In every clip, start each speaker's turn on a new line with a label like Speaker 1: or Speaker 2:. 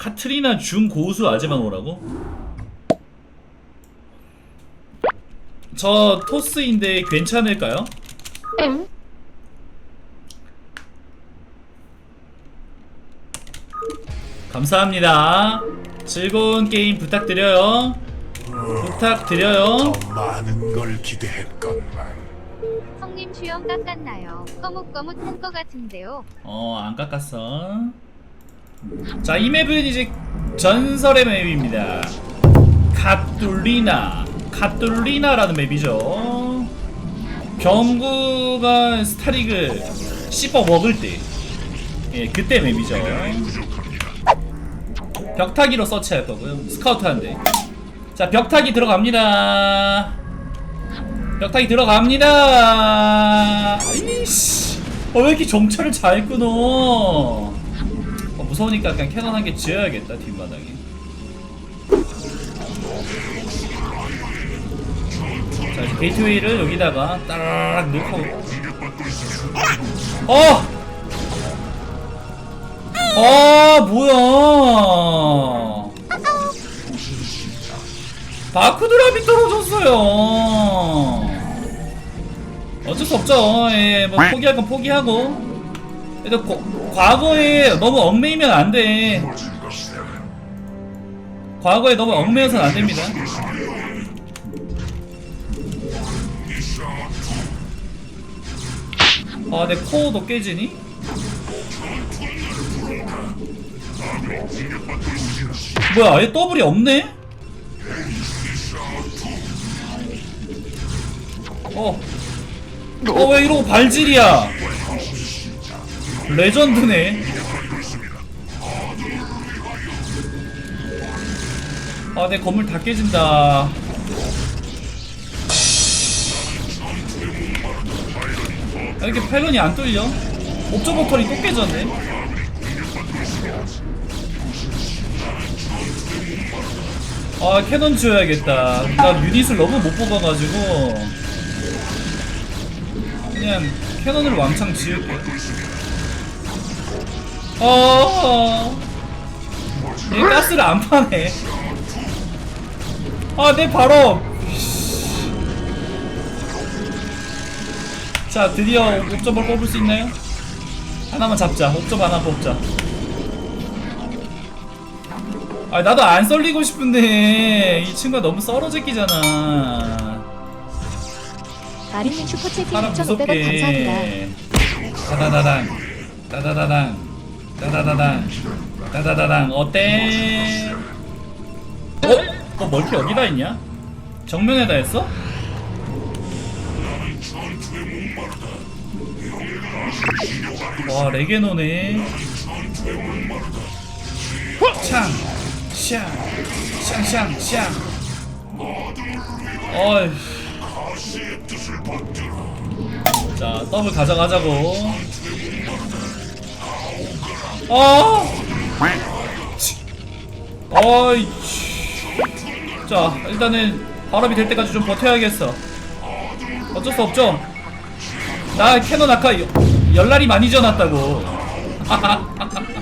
Speaker 1: 카트리나 중고수 아즈마노라고? 저 토스인데 괜찮을까요? 감사합니다. 즐거운 게임 부탁드려요. 부탁드려요.
Speaker 2: 더 많은 걸 기대했건만
Speaker 3: 형님 주연 깎았나요? 거뭇거뭇한 거 같은데요.
Speaker 1: 어, 안 깎았어. 자, 이 맵은 이제 전설의 맵입니다. 카툴리나. 카툴리나라는 맵이죠. 경구가 스타릭을 씹어 먹을 때. 예, 그때 맵이죠. 벽타기로 서치할 거고요. 스카우트 한대. 자, 벽타기 들어갑니다. 벽타기 들어갑니다. 이씨. 어, 왜 이렇게 정찰을 잘 끊어? 어, 무서우니까 그냥 캐논 한 개 지어야겠다, 뒷마당에. 자, 이제 게이트웨이를 여기다가 따라락 넣고. 어! 아, 뭐야. 바크드랍이 떨어졌어요. 어쩔 수 없죠. 예, 뭐 포기할 건 포기하고. 그래도 고- 과거에 너무 얽매이면 안 돼. 과거에 너무 얽매여서는 안 됩니다. 아, 내 코어도 깨지니? 뭐야, 아예 더블이 없네? 어. 어, 왜 이러고 발질이야? 레전드네. 아, 내 건물 다 깨진다. 아, 이렇게 펠론이 안 뚫려? 옵저버터리 또 깨졌네. 아, 캐논 지어야겠다. 나 유닛을 너무 못 뽑아가지고. 그냥 캐논을 왕창 지을게. 어. 얘 가스를 안 파네. 아, 내 바로. 자, 드디어 옵저버 뽑을 수 있나요? 하나만 잡자. 옵저버 하나 뽑자. 아, 나도 안 썰리고 싶은데 이 친구가 너무 썰어 제끼잖아.
Speaker 4: 아린님 슈퍼채팅
Speaker 1: 사람
Speaker 4: 6,500원 감사합니다.
Speaker 1: 무섭게 따다다당 따다다당 따다다당 따다다당 어때? 어? 어 멀티 여기다 있냐? 정면에다 했어? 와 레게노네 샹! 샹! 샹! 샹! 샹! 어이 자, 더블 가져가자고. 어! 어이. 자, 일단은 바람이 될 때까지 좀 버텨야겠어. 어쩔 수 없죠. 나 캐논 아까 여- 열날이 많이 지어놨다고.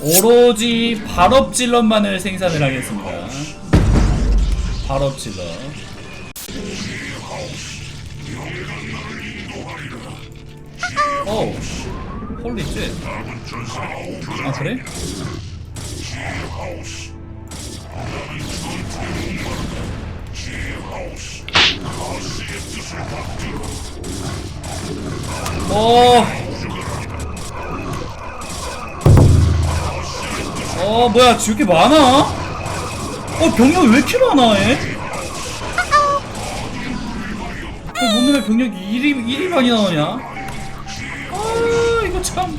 Speaker 1: 오로지 발업질럿만을 생산을 하겠습니다. 발업질럿. 오, 홀리 쉣. 아 그래? 오. 어 뭐야 이렇게 많아? 어 병력이 왜 이렇게 많아 얘? 어, 몸에 병력이 이리 이리 많이 나오냐? 참.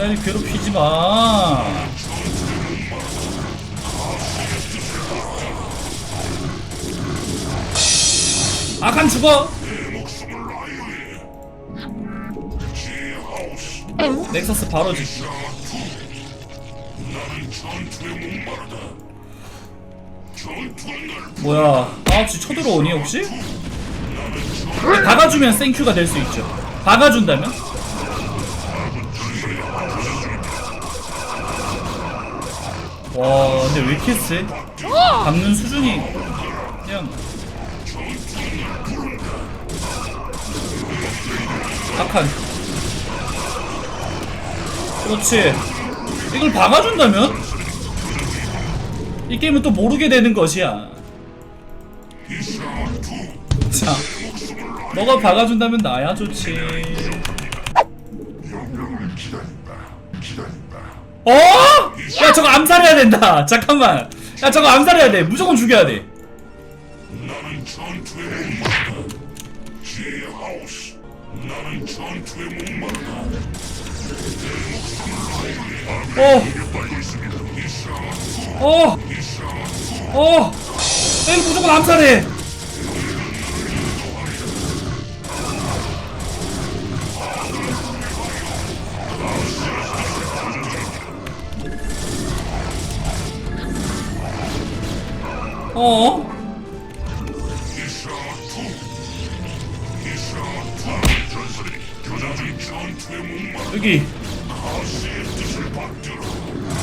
Speaker 1: 야 이거 괴롭히지 마. 아간 죽어. 넥서스 바로 짓기. 뭐야? 9시 쳐들어오니 혹시? 박아주면 생큐가 될 수 있죠. 박아준다면? 와 근데 왜 이렇게 세? 박는 수준이 그냥. 악한. 그렇지. 이걸 박아준다면? 이 게임은 또 모르게 되는 것이야. 자 너가 박아준다면 나야 좋지 어? 야 저거 암살해야 된다 잠깐만 야 저거 암살해야 돼 무조건 죽여야 돼
Speaker 2: 나는 전투에 목마르다. 지하우스. 나는 전투에 목마르다.
Speaker 1: 어. 어. 어. 야, 이거 무조건 암살해. 어? 여기.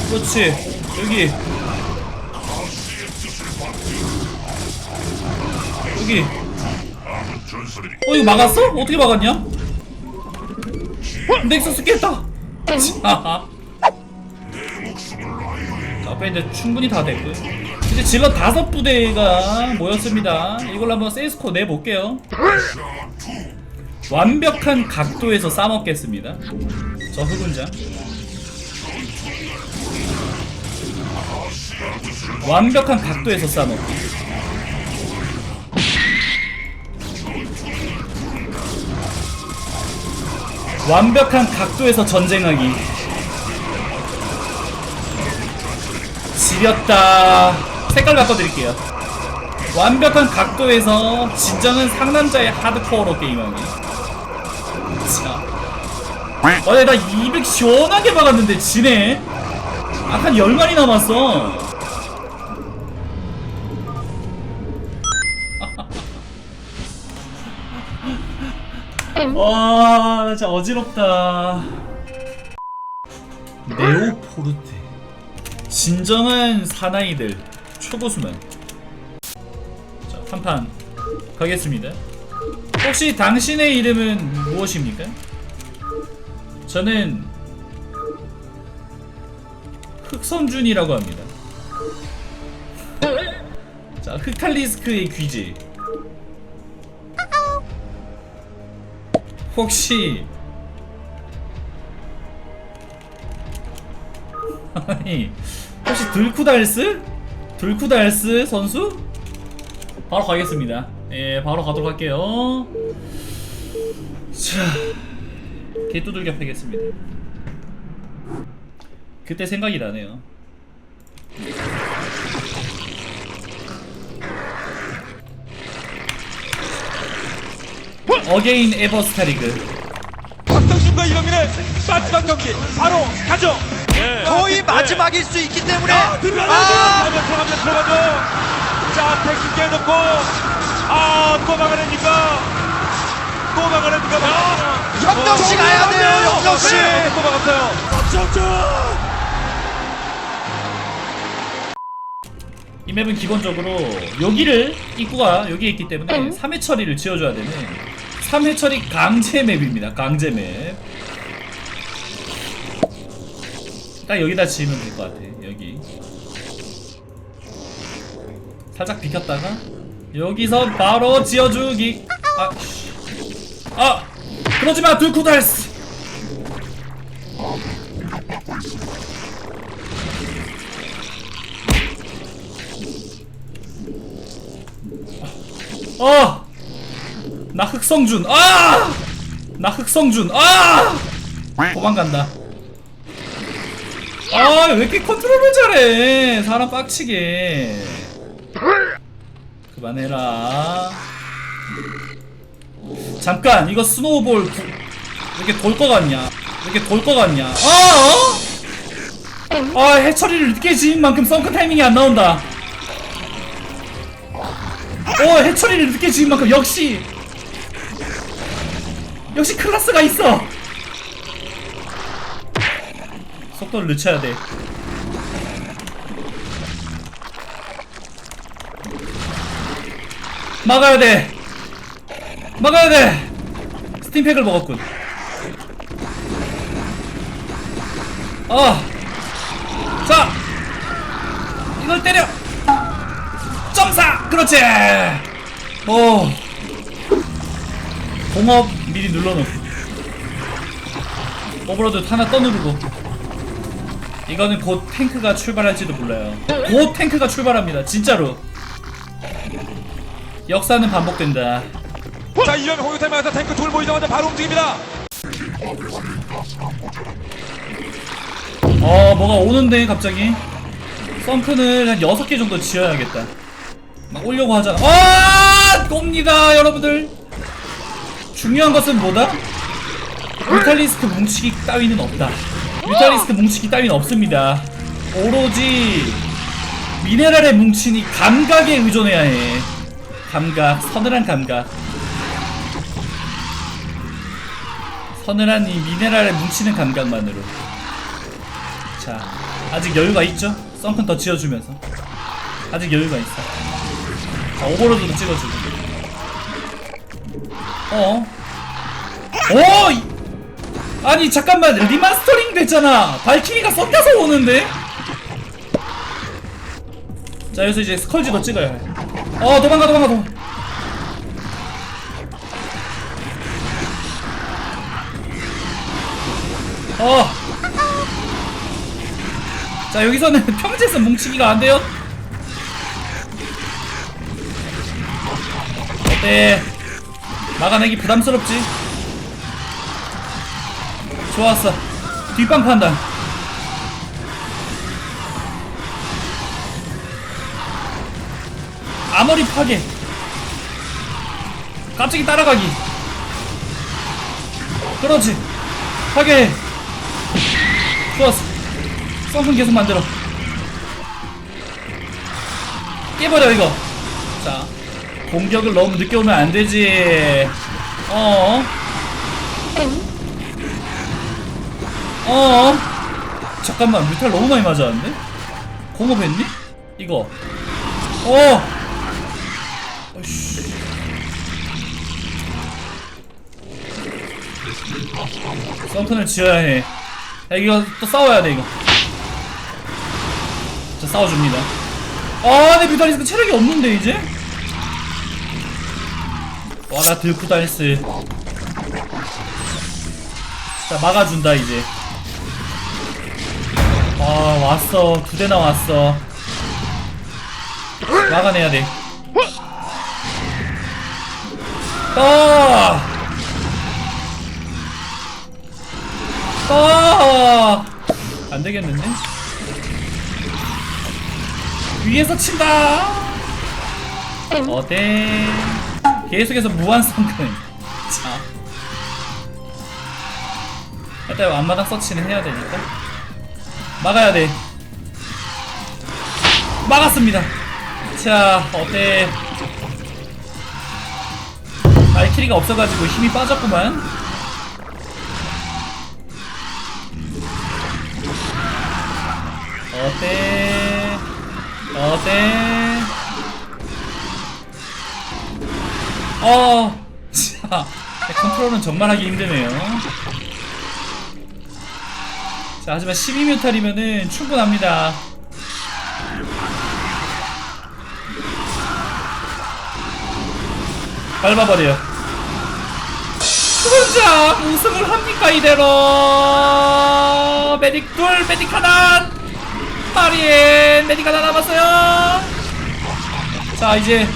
Speaker 1: 그렇지. 여기. 여기. 어 이거 막았어? 어떻게 막았냐? 넥서스 깼다. 자, 앞에 이제 충분히 다 됐고요. 이제 질러 다섯 부대가 모였습니다. 이걸로 한번 세이스코 내볼게요. 완벽한 각도에서 싸먹겠습니다. 저 흑운장. 완벽한 각도에서 싸먹기. 완벽한 각도에서 전쟁하기. 지렸다. 색깔 바꿔드릴게요. 완벽한 각도에서 진정한 상남자의 하드코어로 게임하기. 자. 어제 나200 시원하게 박았는데 지네. 아, 한 10마리 남았어. 와, 나 진짜 어지럽다. 네오포르테. 진정한 사나이들. 초고수만. 자, 한판 가겠습니다. 혹시 당신의 이름은 무엇입니까? 저는 흑선준이라고 합니다. 자, 흑탈리스크의 귀재. 혹시 아니 혹시 들쿠달스? 들쿠달스 선수? 바로 가겠습니다. 예, 바로 가도록 할게요. 자, 개두들겨 패겠습니다. 그때 생각이 나네요. 어게인 에버스타리그
Speaker 5: 박성준과 이병민의 마지막 경기 바로 가죠.
Speaker 6: 거의 마지막일 수 있기 때문에
Speaker 5: 아, 들어가죠.
Speaker 6: 아,
Speaker 5: 들어가죠. 들어가죠. 들어가죠. 자, 택시 깨놓고 아, 또 막아냅니까? 또 막아냅니까? 아,
Speaker 6: 영정 씨 가야 돼요, 영정 씨.
Speaker 5: 네, 또 막았어요. 박성준.
Speaker 1: 이 맵은 기본적으로 여기를 입구가 여기에 있기 때문에 3회 처리를 지어줘야 되는 3회 처리 강제 맵입니다. 강제 맵. 딱 여기다 지으면 될 것 같아. 여기. 살짝 비켰다가 여기서 바로 지어주기. 아, 씨. 아, 그러지 마, 둘쿠달스. 어! 나 흑성준. 아! 나 흑성준. 아! 도망간다. 아, 왜 이렇게 컨트롤을 잘해? 사람 빡치게. 그만해라. 잠깐, 이거 스노우볼 구... 이렇게 돌 거 같냐? 이렇게 돌 거 같냐? 어? 아, 해처리를 늦게 지은 만큼 썬큰 타이밍이 안 나온다. 어 해처리를 늦게 지은 만큼 역시 역시 클라스가 있어 속도를 늦춰야 돼 막아야 돼 막아야 돼 스팀팩을 먹었군 어 자! 이걸 때려! 점사! 그렇지! 어. 공업 미리 눌러놓고. 오버로드 하나 떠누르고. 이거는 곧 탱크가 출발할지도 몰라요. 곧 탱크가 출발합니다 진짜로. 역사는 반복된다.
Speaker 5: 자 공격 타임에서 탱크 둘 보이자마자 바로 움직입니다.
Speaker 1: 어 뭐가 오는데 갑자기? 썬큰을 한 6개 정도 지어야겠다. 막 오려고 하잖아. 아 꼽니다 여러분들. 중요한 것은 뭐다? 뮤탈리스크 뭉치기 따위는 없다 뮤탈리스크 뭉치기 따위는 없습니다. 오로지 미네랄에 뭉치니 감각에 의존해야 해. 감각 서늘한 감각. 서늘한 이 미네랄에 뭉치는 감각만으로. 자, 아직 여유가 있죠? 썬큰 더 지어주면서. 아직 여유가 있어. 자, 오버로드도 찍어주고. 어? 어? 이- 아니 잠깐만 리마스터링 됐잖아 발키리가 썬다서 오는데? 자 여기서 이제 스컬지도 찍어야 해어 도망가 도망가 도망가 어자 여기서는 평지에서 뭉치기가 안 돼요. 어때? 막아내기 부담스럽지? 좋았어. 뒷방 판단. 아머리 파괴. 갑자기 따라가기. 그렇지. 파괴. 좋았어. 썬큰 계속 만들어 깨버려 이거 자 공격을 너무 늦게 오면 안 되지 어 어? 잠깐만 뮤탈 너무 많이 맞았는데? 공업했니? 이거. 어. 썬큰을 지어야 해. 야, 이거 또 싸워야 돼 이거. 자 싸워줍니다. 아내 뮤탈리스크 체력이 없는데 이제? 와라 드쿠달스. 자 막아준다 이제 아 왔어 두 대나 왔어 막아내야 돼 떠! 아! 안 되겠는데? 위에서 친다! 어때? 계속해서 무한 성근. 자. 일단 앞마당 서치는 해야 되니까. 막아야 돼. 막았습니다. 자, 어때? 발키리가 없어가지고 힘이 빠졌구만. 어때? 어때? 어, 자, 컨트롤은 정말 하기 힘드네요. 자, 하지만 12뮤탈이면은 충분합니다. 밟아버려요. 혼자 우승을 합니까 이대로? 메딕 둘 메딕 하나. 마리엔 메딕 하나 남았어요. 자 이제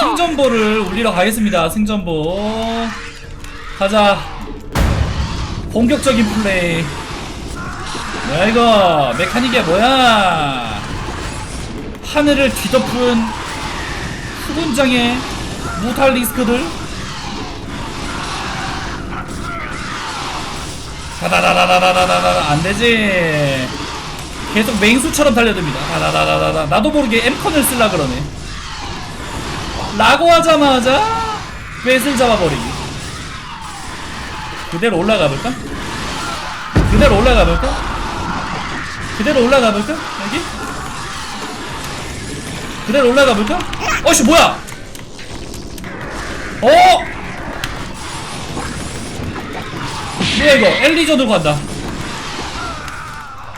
Speaker 1: 승전보를 올리러 가겠습니다 승전보. 가자. 공격적인 플레이 뭐야 이거 메카닉이 뭐야 하늘을 뒤덮은 수군장의 무탈 리스크들 다다다다다다다다 안 되지. 계속 맹수처럼 달려듭니다. 다다다다다. 나도 모르게 엠컨을 쓸라 그러네. 라고 하자마자 뺏을 잡아버리기. 그대로 올라가 볼까? 그대로 올라가 볼까? 그대로 올라가 볼까? 여기? 그대로 올라가 볼까? 어씨 뭐야? 어? 뭐야 이거 엘리저도 간다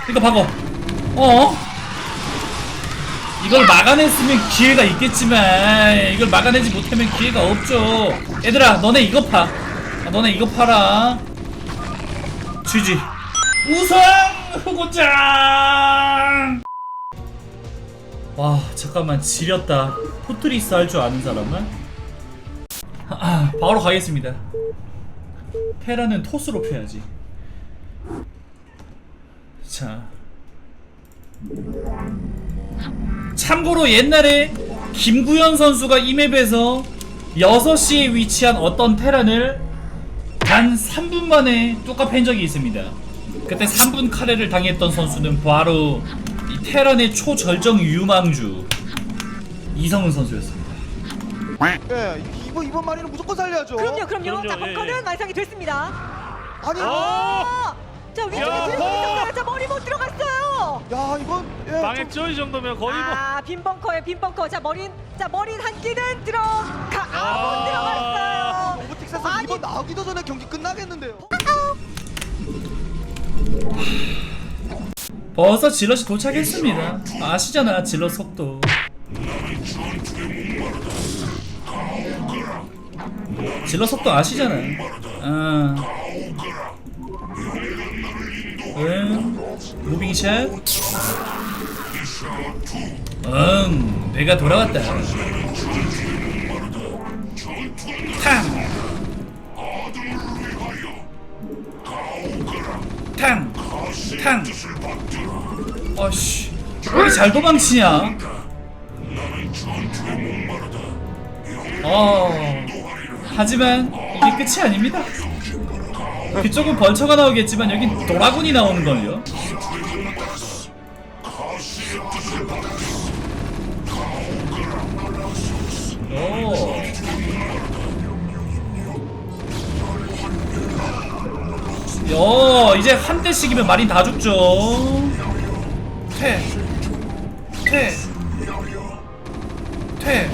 Speaker 1: 이거 박어 어? 이걸 막아냈으면 기회가 있겠지만 이걸 막아내지 못하면 기회가 없죠 얘들아 너네 이거 파 아, 너네 이거 파라 GG 우승 후고장! 와 잠깐만 지렸다. 포트리스 할 줄 아는 사람은? 아, 바로 가겠습니다. 테라는 토스로 패야지. 자. 참고로 옛날에 김구현 선수가 이 맵에서 6시에 위치한 어떤 테란을 단 3분 만에 뚜까 팬 적이 있습니다. 그때 3분 카레를 당했던 선수는 바로 이 테란의 초절정 유망주 이성훈 선수였습니다.
Speaker 7: 예, 이번 이번 마리는 무조건 살려야죠.
Speaker 8: 그럼요, 그럼요.
Speaker 5: 그럼요,
Speaker 8: 자,
Speaker 5: 예,
Speaker 8: 벙커는
Speaker 5: 예.
Speaker 8: 완성이 됐습니다.
Speaker 7: 아니,
Speaker 8: 아! 자, 위쪽에
Speaker 5: 야,
Speaker 8: 들고. 자, 머리 못 들어갔어요.
Speaker 7: 야 이건 예, 좀-
Speaker 5: 망했죠 이 정도면 거의 뭐
Speaker 8: 아, 빈 벙커에 빈 벙커. 자, 머리, 자, 머리 한 끼는 들어가. 아,
Speaker 5: 아.
Speaker 8: 못 들어갔어요.
Speaker 7: 로보틱스에서
Speaker 8: 아니.
Speaker 7: 이번 나오기도 전에 경기 끝나겠는데요.
Speaker 1: 벌써 질럿이 도착했습니다. 아시잖아 질럿 속도. 질럿 속도 아시잖아. 아. 응. 무빙 샷. 응. 내가 돌아왔다. 탕. 어씨. 왜 이렇게 잘 도망치냐? 어. 하지만 이게 끝이 아닙니다. 그쪽은 벌처가 나오겠지만 여긴 도라군이 나오는 걸요. 이제 한 대씩이면 마린 다 죽죠. 퇴, 퇴, 퇴.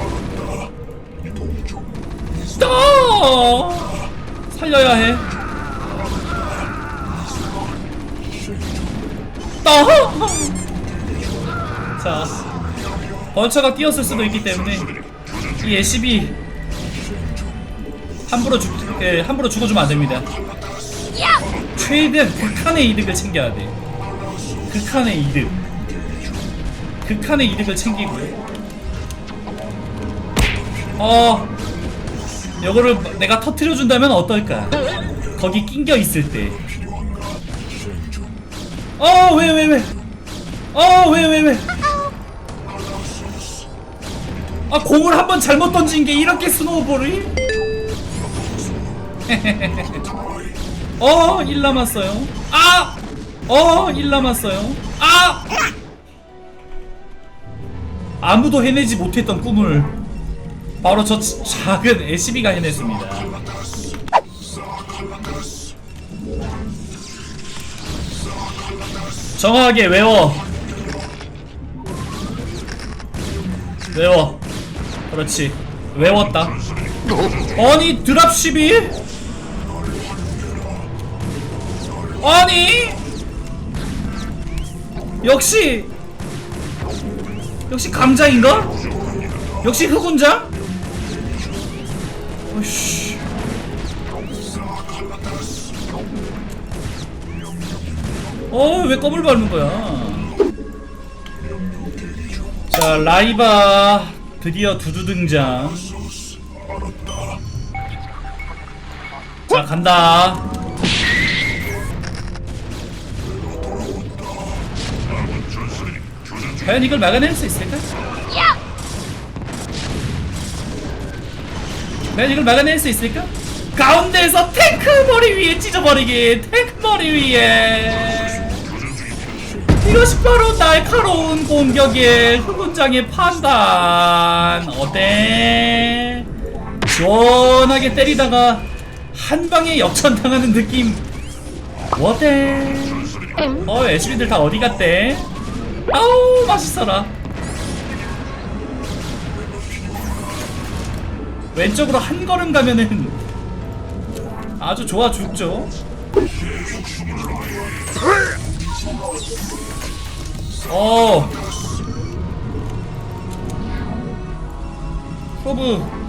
Speaker 1: 떠! 살려야 해. 떠! 자, 벌처가 뛰었을 수도 있기 때문에 이 애쉬비 함부로 죽, 예, 함부로 죽어주면 안 됩니다. 최대한 극한의 이득을 챙겨야 돼. 극한의 이득. 극한의 이득을 챙기고요. 어, 요거를 내가 터트려준다면 어떨까? 거기 낑겨 있을 때. 어, 왜, 왜, 왜? 어, 왜, 왜, 왜? 아, 공을 한번 잘못 던진 게 이렇게 스노우볼이? 어, 1 남았어요. 아! 어, 1 남았어요. 아! 아무도 해내지 못했던 꿈을 바로 저 치- 작은 SB가 해냈습니다. 정확하게 외워. 외워. 그렇지. 외웠다. 아니 드랍십이? 아니! 역시! 역시 감자인가? 역시 흑운자? 어이씨. 어왜 껌을 밟는 거야? 자 라이바 드디어 두두 등장. 자 간다 과연 이걸 막아낼 수 있을까? 과연 이걸 막아낼 수 있을까? 가운데에서 탱크 머리 위에 찢어버리기 탱크 머리 위에 이것이 바로 날카로운 공격의 흑운장의 판단 어때? 시원하게 때리다가 한 방에 역전당하는 느낌 어때? 어 애쉬비들 다 어디 갔대? 아우 맛있어라 왼쪽으로 한 걸음 가면은 아주 좋아 죽죠. 어. 프로브.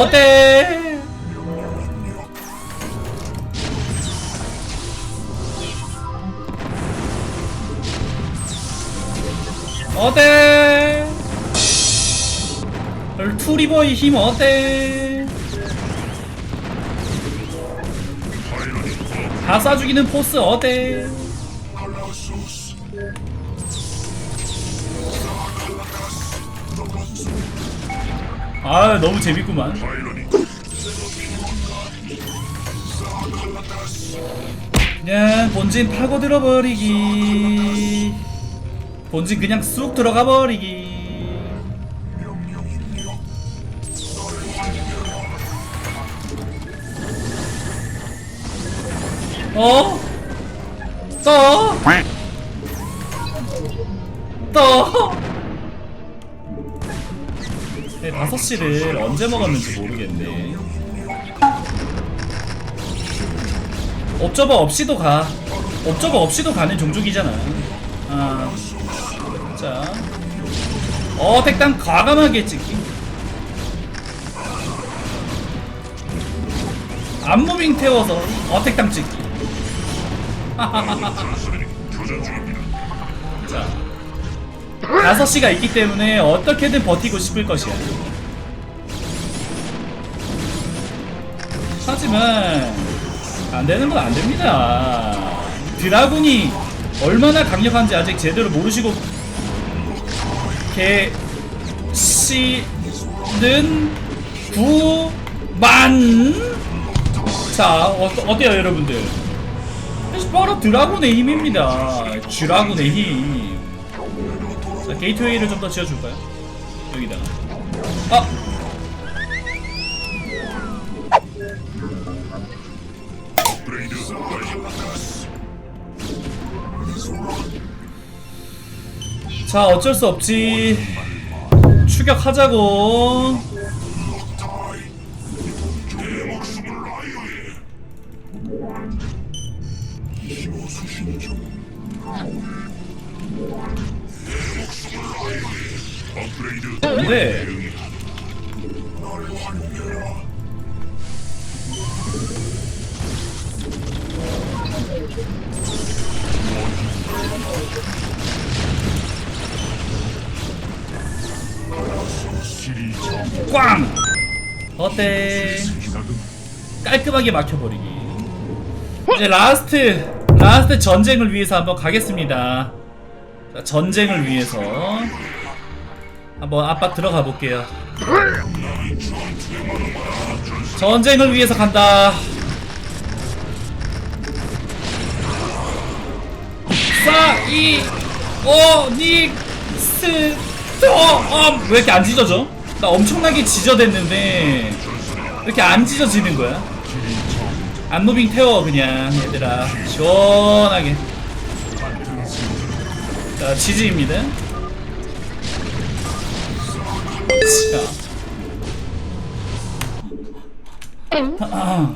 Speaker 1: 어때? 어때? 투리버의 힘 어때? 다 쏴죽이는 포스 어때? 아 너무 재밌구만 그냥 본진 파고 들어 버리기 본진 그냥 쑥 들어가 버리기 어? 떠? 떠? 네, 5시를 언제 먹었는지 모르겠네. 옵저버 없이도 가. 옵저버 없이도 가는 종족이잖아. 아. 자. 어, 택당 과감하게 찍기. 안무빙 태워서 어 택당 찍기. 자. 5시가 있기 때문에 어떻게든 버티고 싶을 것이야 하지만 안 되는 건 안 됩니다. 드라군이 얼마나 강력한지 아직 제대로 모르시고 계시는 구만. 자 어, 어때요 여러분들? 바로 드라군의 힘입니다. 드라군의 힘. 자, 게이트웨이를 좀 더 지어줄까요? 여기다가. 아! 자 어쩔 수 없지. 추격하자고. 근데 꽝! 어때? 깔끔하게 막혀버리기. 이제 라스트 라스트 전쟁을 위해서 한번 가겠습니다. 자, 전쟁을 위해서. 한번 압박 들어가 볼게요. 전쟁을 위해서 간다. 사이 오닉스 또엄! 왜 이렇게 안 찢어져? 나 엄청나게 찢어댔는데 왜 이렇게 안 찢어지는 거야? 안무빙 태워 그냥 얘들아. 시원하게. 자 지지입니다. 자